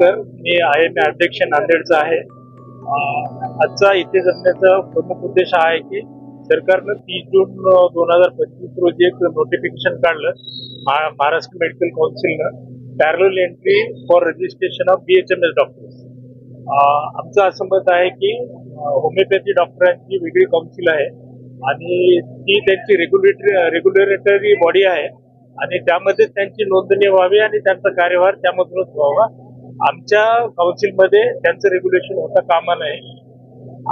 Sir me I am अध्यक्ष नांदेडचा आहे. आजचा इथे जमण्याचा प्रमुख उद्देश हा आहे की सरकारनं तीस जून दोन हजार पंचवीस रोजी एक नोटिफिकेशन काढलं Maharashtra medical काउन्सिलनं parallel entry for registration of B H M S doctors आमचं असं मत आहे की होमिओपॅथी डॉक्टरांची वेगळी काउन्सिल आहे आणि ती त्यांची रेग्युलेटरी रेग्युलेटरी बॉडी आहे आणि त्यामध्ये त्यांची नोंदणी व्हावी आणि त्यांचा कार्यभार त्यामधूनच व्हावा. आमच्या काउन्सिलमध्ये त्यांचं रेग्युलेशन होता कामा नये.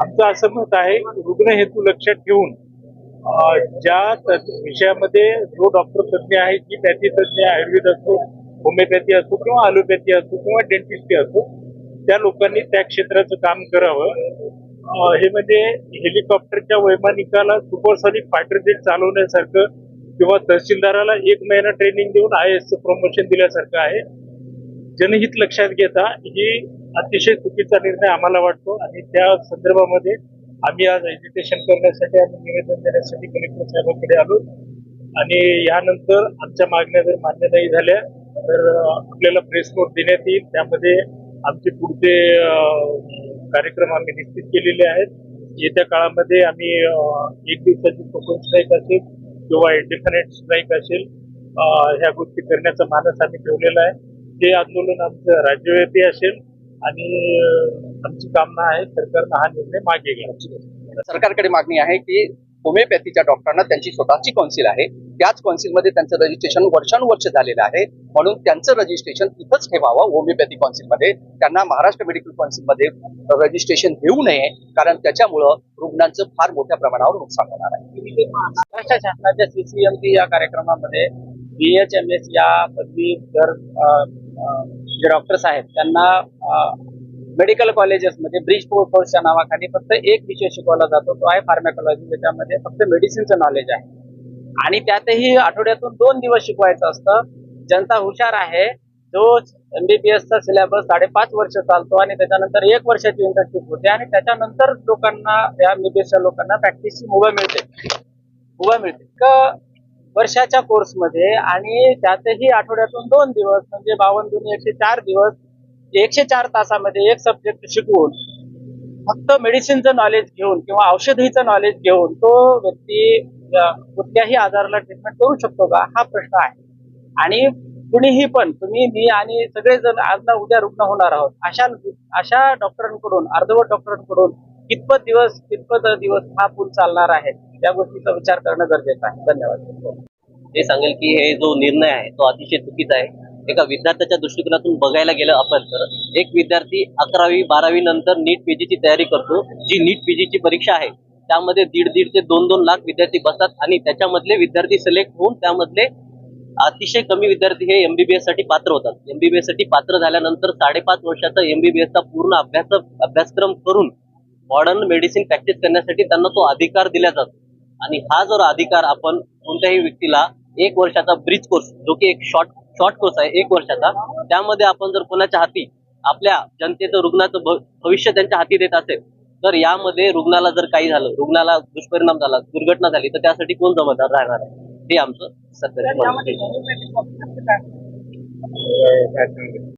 आमचं असं मत आहे रुग्ण हेतू लक्षात ठेवून ज्या विषयामध्ये जो डॉक्टर तज्ञ आहे की पॅथी तज्ञ आयुर्वेद असो होमिओपॅथी असो किंवा अलोपॅथी असो किंवा डेंटिस्टी असो त्या लोकांनी त्या क्षेत्राचं काम करावं. हे म्हणजे हेलिकॉप्टरच्या वैमानिकाला सुपरसॉनिक फायटर जेट चालवण्यासारखं किंवा तहसीलदाराला एक महिना ट्रेनिंग देऊन आय एस प्रमोशन दिल्यासारखं आहे. जनहित लक्षात घेता ही अतिशय चुकीचा निर्णय आम्हाला वाटतो आणि त्या संदर्भामध्ये आम्ही आज एज्युकेशन करण्यासाठी आणि निवेदन देण्यासाठी कलेक्टर साहेबांकडे आलो. आणि यानंतर आमच्या मागण्या जर मान्य नाही झाल्या तर आपल्याला प्रेस नोट देण्यात येईल. त्यामध्ये आमचे पुढचे कार्यक्रम आम्ही निश्चित केलेले आहेत. येत्या काळामध्ये आम्ही एक दिवसाची कोकण स्ट्राईक असेल किंवा इंडिपेंडेंट स्ट्राईक असेल ह्या गोष्टी करण्याचा मानस आम्ही ठेवलेला आहे. ते आंदोलन आमचं राज्यव्यापी असेल आणि आमची कामना आहे सरकारनं हा निर्णय मागे घ्या सरकारकडे मागणी आहे की होमिओपॅथीच्या डॉक्टरांना त्यांची स्वतःची काउन्सिल आहे. त्याच काउन्सिलमध्ये त्यांचं रजिस्ट्रेशन वर्षानुवर्ष झालेलं आहे. म्हणून त्यांचं रजिस्ट्रेशन तिथंच ठेवावं होमिओपॅथी काउन्सिलमध्ये त्यांना महाराष्ट्र मेडिकल काउन्सिलमध्ये रजिस्ट्रेशन देऊ नये कारण त्याच्यामुळं रुग्णांचं फार मोठ्या प्रमाणावर नुकसान होणार आहे. महाराष्ट्र शासनाच्या सीसीएमपी या कार्यक्रमामध्ये बीएचएमएस या पदवीधर अ, अ, जे डॉक्टर्स आहेत त्यांना मेडिकल कॉलेजेसमध्ये ब्रिज कोर्सच्या नावाखाली फक्त एक विषय शिकवला जातो तो आहे फार्मॅकॉलॉजी ज्याच्यामध्ये फक्त मेडिसिनचं नॉलेज आहे. आणि त्यातही आठवड्यातून दोन दिवस शिकवायचं असतं. जनता हुशार आहे जो एमबीबीएसचा सिलेबस साडेपाच वर्ष चालतो आणि त्याच्यानंतर एक वर्षाची इंटर्नशिप होते आणि त्याच्यानंतर लोकांना या एमबीबीएसच्या लोकांना प्रॅक्टिसची मुभा मिळते. मुभा मिळते. वर्षाच्या कोर्समध्ये आणि त्यातही आठवड्यातून दोन दिवस म्हणजे बावन्न दोन एकशे चार दिवस एकशे चार तासामध्ये एक सब्जेक्ट शिकवून फक्त मेडिसिनचं नॉलेज घेऊन किंवा औषधीचं नॉलेज घेऊन तो व्यक्ती कुठल्याही आजाराला ट्रीटमेंट करू शकतो का? हा प्रश्न आहे. आणि कुणीही पण तुम्ही मी आणि सगळेजण आज ना उद्या रुग्ण होणार आहोत. अशा अशा डॉक्टरांकडून अर्धवट डॉक्टरांकडून कितपत दिवस कितपत दिवस हा पूल चालणार आहे? या गोष्टीचा विचार करणं गरजेचं आहे. धन्यवाद. हे सांगेल की हे जो निर्णय आहे तो अतिशय चुकीचा आहे. एका विद्यार्थ्याच्या दृष्टिकोनातून बघायला गेलं आपण तर एक विद्यार्थी अकरावी बारावी नंतर नीट पीजीची तयारी करतो जी नीट पीजीची परीक्षा आहे. त्यामध्ये दीड दीड ते दोन दोन लाख विद्यार्थी बसतात आणि त्याच्यामधले विद्यार्थी सिलेक्ट होऊन त्यामधले अतिशय कमी विद्यार्थी हे एमबीबीएससाठी पात्र होतात. एमबीबीएससाठी पात्र झाल्यानंतर साडेपाच वर्षाचा एमबीबीएसचा पूर्ण अभ्यास अभ्यासक्रम करून मॉडर्न मेडिसिन प्रॅक्टिस करण्यासाठी त्यांना तो अधिकार दिला जातो. आणि हा जर अधिकार आपण कोणत्याही व्यक्तीला एक वर्षाचा ब्रिज कोर्स जो की एक शॉर्ट शॉर्ट कोर्स आहे एक वर्षाचा त्यामध्ये आपण जर कोणाच्या हाती आपल्या जनतेचं रुग्णाचं भविष्य त्यांच्या हाती देत असेल तर यामध्ये रुग्णाला जर काही झालं रुग्णाला दुष्परिणाम झाला दुर्घटना झाली तर त्यासाठी कोण जबाबदार राहणार आहे? हे आमचं सत्य